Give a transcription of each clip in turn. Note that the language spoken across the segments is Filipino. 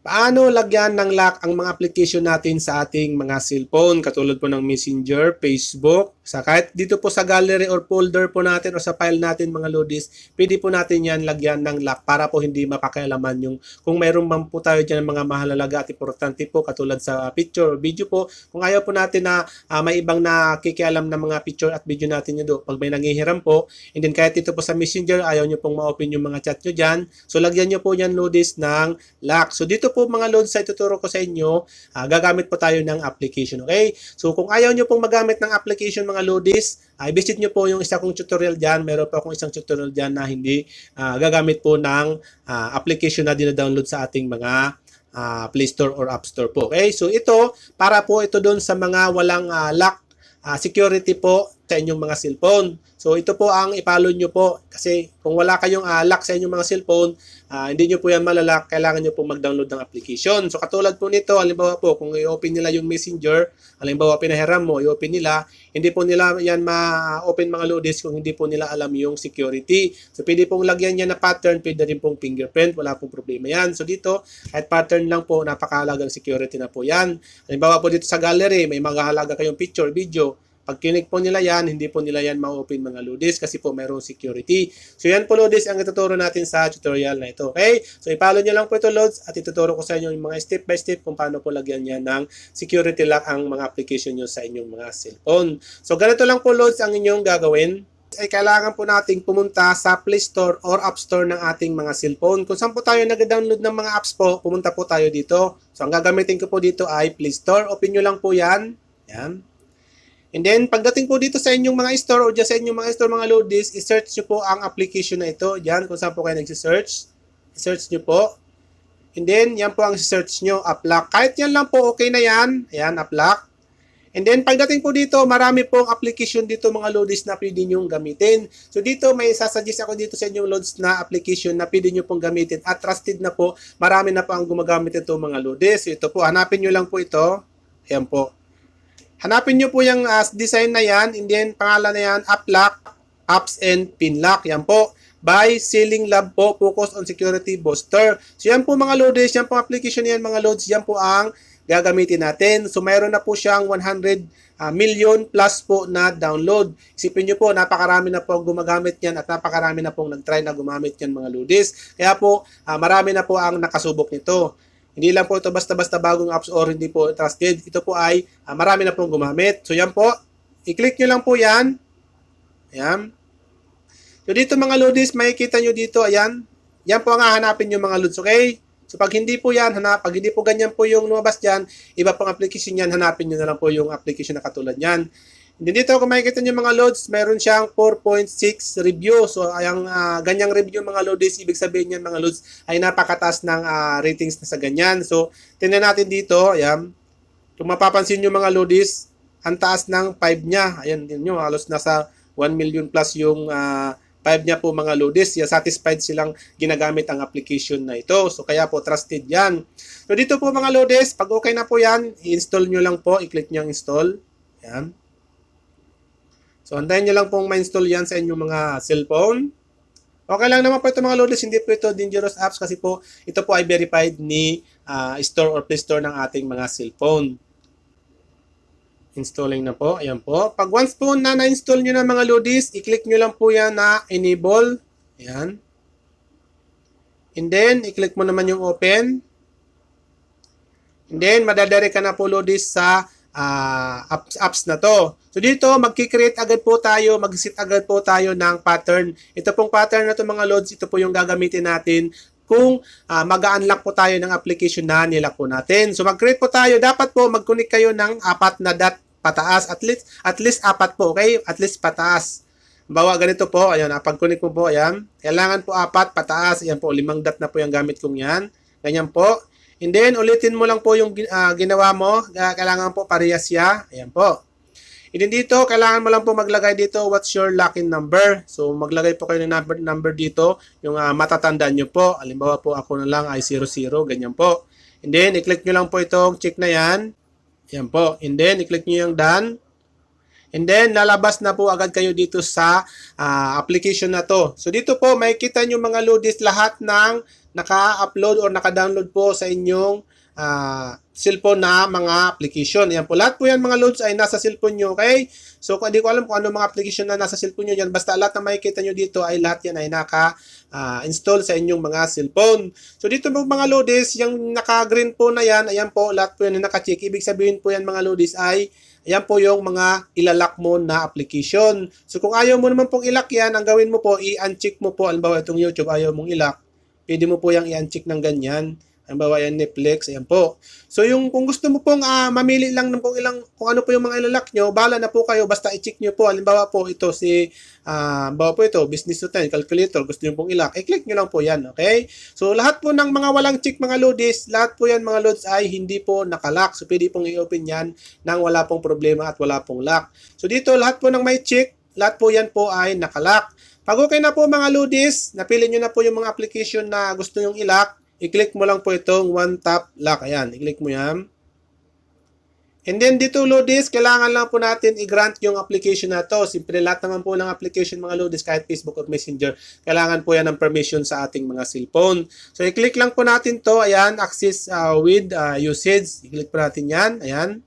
Paano lagyan ng lock ang mga application natin sa ating mga cellphone? Katulad po ng Messenger, Facebook, sa kahit dito po sa gallery or folder po natin o sa file natin mga loadis, pwede po natin yan lagyan ng lock para po hindi mapakialaman yung kung mayroon man po tayo dyan ng mga mahalalaga at importante po katulad sa picture or video po. Kung ayaw po natin na ah, may ibang nakikialam ng mga picture at video natin yun do, pag may nangihiram po, and then kahit dito po sa Messenger, ayaw nyo pong ma-open yung mga chat nyo dyan, so lagyan nyo po yan loadis ng lock. So dito po mga loads sa ituturo ko sa inyo, ah, gagamit po tayo ng application, okay? So kung ayaw nyo pong magamit ng application mga loadis, ay visit nyo po yung isa kong tutorial dyan. Meron po akong isang tutorial dyan na hindi ah, gagamit po ng ah, application na dina-download sa ating mga ah, Play Store or App Store po. Okay? So ito, para po ito doon sa mga walang ah, lock ah, security po sa inyong mga cellphone. So ito po ang ipalo nyo po kasi kung wala kayong lock sa inyong mga cellphone, ah, hindi nyo po yan malalock, kailangan nyo po mag-download ng application. So katulad po nito, halimbawa po kung i-open nila yung Messenger, halimbawa pinahiram mo, i-open nila, hindi po nila yan ma-open mga loadis kung hindi po nila alam yung security. So pwede pong lagyan yan na pattern, pwede rin pong fingerprint, wala pong problema yan. So dito, kahit pattern lang po, napakahalagang security na po yan. Halimbawa po dito sa gallery, may magahalaga kayong picture, video, pag kinik po nila yan, hindi po nila yan ma-open mga loadis kasi po mayroong security. So yan po loadis ang ituturo natin sa tutorial na ito. Okay? So ipalo nyo lang po ito loads at ituturo ko sa inyo yung mga step by step kung paano po lagyan yan ng security lock ang mga application nyo sa inyong mga cellphone. So ganito lang po loads ang inyong gagawin ay kailangan po nating pumunta sa Play Store or App Store ng ating mga cellphone. Kung saan po tayo nag-download ng mga apps po, pumunta po tayo dito. So ang gagamitin ko po dito ay Play Store. Open nyo lang po yan. Yan. And then, pagdating po dito sa inyong mga store o dyan sa inyong mga store, mga load list, i-search nyo po ang application na ito. Diyan, kung saan po kayo nag-search. I-search nyo po. And then, yan po ang search nyo, Uplock. Kahit yan lang po, okay na yan. Ayan, Uplock. And then, pagdating po dito, marami pong application dito, mga loads na pwede nyo gamitin. So, dito, may sasuggest ako dito sa inyong loads na application na pwede nyo pong gamitin. At trusted na po, marami na po ang gumagamit ito, mga loads. So, ito po, hanapin nyo lang po ito. Ayan po. Hanapin nyo po yung uh, design na yan, and then pangalan na yan, App Lock, Apps and Pin Lock. Yan po. By Ceiling Lab po, focus on security booster. So yan po mga loads, yan po application yan mga loads, yan po ang gagamitin natin. So mayroon na po siyang 100 uh, million plus po na download. Isipin nyo po, napakarami na po gumagamit yan at napakarami na pong nag-try na gumamit yan mga loads. Kaya po, uh, marami na po ang nakasubok nito. Hindi lang po ito basta-basta bagong apps or hindi po trusted. Ito po ay uh, marami na pong gumamit. So yan po, i-click nyo lang po yan. Ayan. So dito mga loads, makikita nyo dito, ayan. Yan po ang hahanapin nyo mga loads, okay? So pag hindi po yan, hanap, pag hindi po ganyan po yung lumabas dyan, iba pang application yan, hanapin nyo na lang po yung application na katulad yan. Dito kung makikita nyo mga loads, meron siyang 4.6 review. So ang uh, ganyang review mga loads, ibig sabihin yan mga loads ay napakataas ng uh, ratings na sa ganyan. So tingnan natin dito, ayan. Kung mapapansin nyo mga loads, ang taas ng 5 niya. Ayan din nyo, halos nasa 1 million plus yung uh, 5 niya po mga loadis. Yeah, satisfied silang ginagamit ang application na ito. So kaya po trusted yan. So dito po mga loadis, pag okay na po yan, i-install nyo lang po, i-click nyo ang install. Yan. So, antayin nyo lang pong ma-install yan sa inyong mga cellphone. Okay lang naman po ito mga loaders, hindi po ito dangerous apps kasi po ito po ay verified ni uh, store or Play Store ng ating mga cellphone. Installing na po, ayan po. Pag once po na na-install nyo na mga loaders, i-click nyo lang po yan na enable. Ayan. And then, i-click mo naman yung open. And then, madadari ka na po loaders sa uh, apps, apps na to. So dito, magki-create agad po tayo, mag-set agad po tayo ng pattern. Ito pong pattern na to mga loads, ito po yung gagamitin natin kung uh, mag-unlock po tayo ng application na nilak po natin. So mag-create po tayo, dapat po mag-connect kayo ng apat na dot pataas, at least, at least apat po, okay? At least pataas. Bawa ganito po, ayan, pag-connect mo po, ayan. Kailangan po apat, pataas, ayan po, limang dot na po yung gamit kong yan. Ganyan po. And then, ulitin mo lang po yung uh, ginawa mo. Kailangan po parehas siya. Ayan po. And then dito, kailangan mo lang po maglagay dito what's your login number. So, maglagay po kayo ng number, number dito. Yung uh, matatandaan nyo po. Halimbawa po ako na lang ay 00. Ganyan po. And then, i-click nyo lang po itong check na yan. Ayan po. And then, i-click nyo yung done. And then, lalabas na po agad kayo dito sa uh, application na to. So, dito po, makikita nyo mga loadis lahat ng naka-upload or naka-download po sa inyong ah, cellphone na mga application. Ayan po. Lahat po yan mga loads ay nasa cellphone nyo. Okay? So, kung hindi ko alam kung ano mga application na nasa cellphone nyo yan, basta lahat na makikita nyo dito ay lahat yan ay naka-install sa inyong mga cellphone. So, dito po mga loadis, yung naka-green po na yan, ayan po, lahat po yan na naka-check. Ibig sabihin po yan mga loadis ay Ayan po yung mga ilalak mo na application. So kung ayaw mo naman pong ilak yan, ang gawin mo po, i-uncheck mo po. Halimbawa itong YouTube, ayaw mong ilak. Pwede mo po yung i-uncheck ng ganyan. Halimbawa yan Netflix, ayan po. So yung kung gusto mo pong ah, mamili lang ng kung ilang kung ano po yung mga ilalak nyo, bala na po kayo basta i-check nyo po. Halimbawa po ito si halimbawa po ito business to 10 calculator, gusto niyo pong ilak, i-click nyo lang po yan, okay? So lahat po ng mga walang check mga loadis, lahat po yan mga loads ay hindi po nakalock. So pwede pong i-open yan nang wala pong problema at wala pong lock. So dito lahat po ng may check, lahat po yan po ay nakalock. Pag okay na po mga loadis, napili nyo na po yung mga application na gusto nyong ilak, i-click mo lang po itong one tap lock. Ayan, i-click mo yan. And then dito loadis, kailangan lang po natin i-grant yung application na to. Siyempre lahat naman po ng application mga loadis kahit Facebook or Messenger, kailangan po yan ng permission sa ating mga cellphone. So i-click lang po natin to, ayan, access uh, with uh, usage. I-click po natin yan, ayan.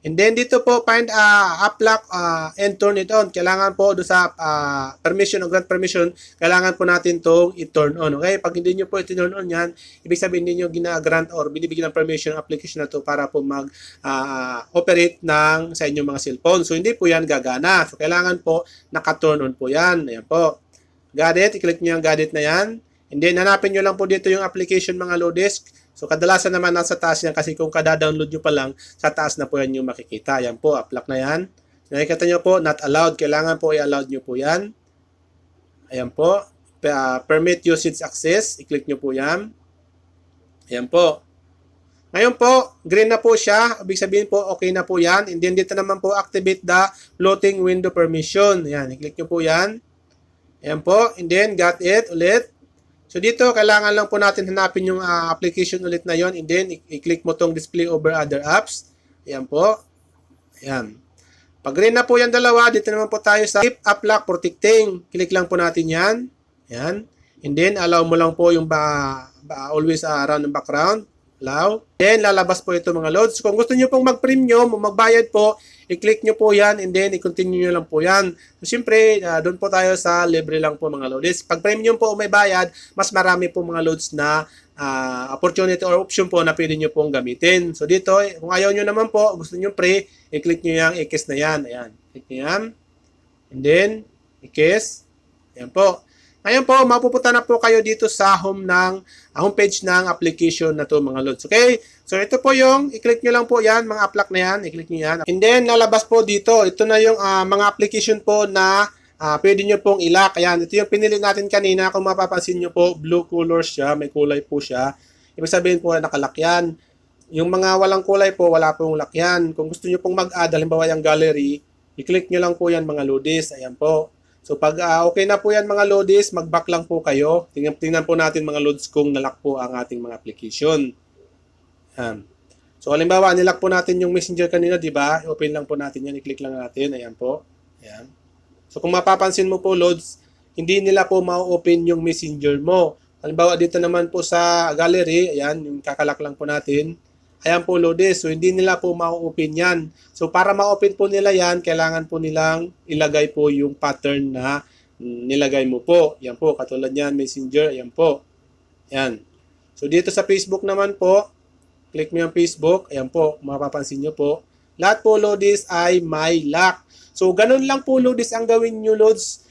And then dito po find uh, app lock uh, and turn it on. Kailangan po do sa uh, permission o grant permission, kailangan po natin tong i-turn on. Okay? Pag hindi niyo po i-turn on yan, ibig sabihin hindi niyo gina-grant or binibigyan ng permission ang application na to para po mag uh, operate ng sa inyong mga cellphone. So hindi po yan gagana. So kailangan po naka-turn on po yan. Ayan po. Got it? I-click niyo yung got it na yan. And then hanapin niyo lang po dito yung application mga Lodesk. So kadalasan naman nasa taas yan kasi kung kada-download nyo pa lang, sa taas na po yan yung makikita. Yan po, applock na yan. Nakikita nyo po, not allowed. Kailangan po i-allowed nyo po yan. Ayan po. Uh, permit usage access. I-click nyo po yan. Ayan po. Ngayon po, green na po siya. Ibig sabihin po, okay na po yan. And then dito naman po, activate the floating window permission. Ayan, i-click nyo po yan. Ayan po. And then, got it ulit. So dito, kailangan lang po natin hanapin yung uh, application ulit na yon and then i-click mo tong display over other apps. Ayan po. Ayan. Pag green na po yan dalawa, dito naman po tayo sa Keep App Lock Protecting. Click lang po natin yan. Ayan. And then, allow mo lang po yung ba, ba always uh, run ng background. Allow. Then, lalabas po ito mga loads. Kung gusto nyo pong mag-premium o magbayad po, i-click nyo po yan and then i-continue nyo lang po yan. So, siyempre, uh, doon po tayo sa libre lang po mga loads. Pag premium po o may bayad, mas marami po mga loads na uh, opportunity or option po na pwede nyo pong gamitin. So, dito, kung ayaw nyo naman po, gusto nyo pre, i-click nyo yung i-kiss na yan. Ayan. Click nyo yan. And then, i-kiss. Ayan po. Ngayon po, mapupunta na po kayo dito sa home ng uh, homepage ng application na to mga loads. Okay? So ito po yung i-click nyo lang po yan, mga applock na yan, i-click nyo yan. And then lalabas po dito, ito na yung uh, mga application po na uh, pwede nyo pong ilak. Ayan, ito yung pinili natin kanina. Kung mapapansin nyo po, blue color siya, may kulay po siya. Ibig sabihin po na nakalak yan. Yung mga walang kulay po, wala pong lock yan. Kung gusto nyo pong mag-add, halimbawa yung gallery, i-click nyo lang po yan mga loadis. Ayan po. So pag uh, okay na po yan mga loadis, mag-back lang po kayo. Tingnan, tingnan po natin mga loads kung nalock po ang ating mga application. Yan. So halimbawa, nilock po natin yung messenger kanina, di ba? Open lang po natin yan, i-click lang natin. Ayan po. Ayan. So kung mapapansin mo po loads, hindi nila po ma-open yung messenger mo. Halimbawa dito naman po sa gallery, ayan, yung kakalak lang po natin. Ayan po loadis. So, hindi nila po ma-open yan. So, para ma-open po nila yan, kailangan po nilang ilagay po yung pattern na nilagay mo po. Yan po, katulad yan, messenger, ayan po. Yan. So, dito sa Facebook naman po, click mo yung Facebook, ayan po, mapapansin nyo po. Lahat po loadis ay may lock. So, ganun lang po loadis ang gawin nyo loads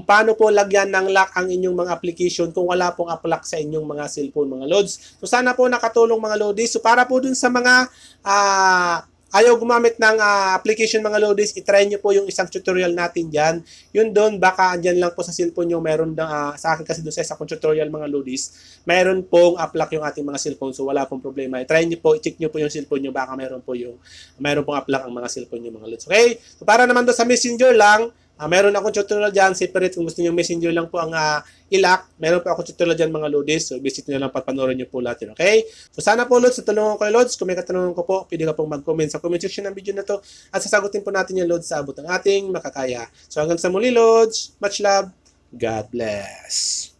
paano po lagyan ng lock ang inyong mga application kung wala pong app-lock sa inyong mga cellphone, mga loads. So sana po nakatulong mga loadies. So para po dun sa mga uh, ayaw gumamit ng uh, application mga loadies, itry nyo po yung isang tutorial natin dyan. Yun doon, baka andyan lang po sa cellphone nyo, meron uh, sa akin kasi doon sa isang tutorial mga loadies, meron pong app-lock yung ating mga cellphone, so wala pong problema. I-try nyo po, i-check nyo po yung cellphone nyo, baka meron po yung, meron pong app-lock ang mga cellphone nyo mga loads. Okay? So para naman doon sa messenger lang, Uh, meron akong tutorial dyan, separate kung gusto niyo messenger lang po ang uh, ilak. Meron po ako tutorial dyan mga Lodis. So visit nyo lang papanoorin nyo po lahat yun. Okay? So sana po Lods, tulungan ko kayo Lods. Kung may katanungan ko po, pwede ka pong mag-comment sa comment section ng video na to. At sasagutin po natin yung Lods sa abot ng ating makakaya. So hanggang sa muli Lods, much love, God bless.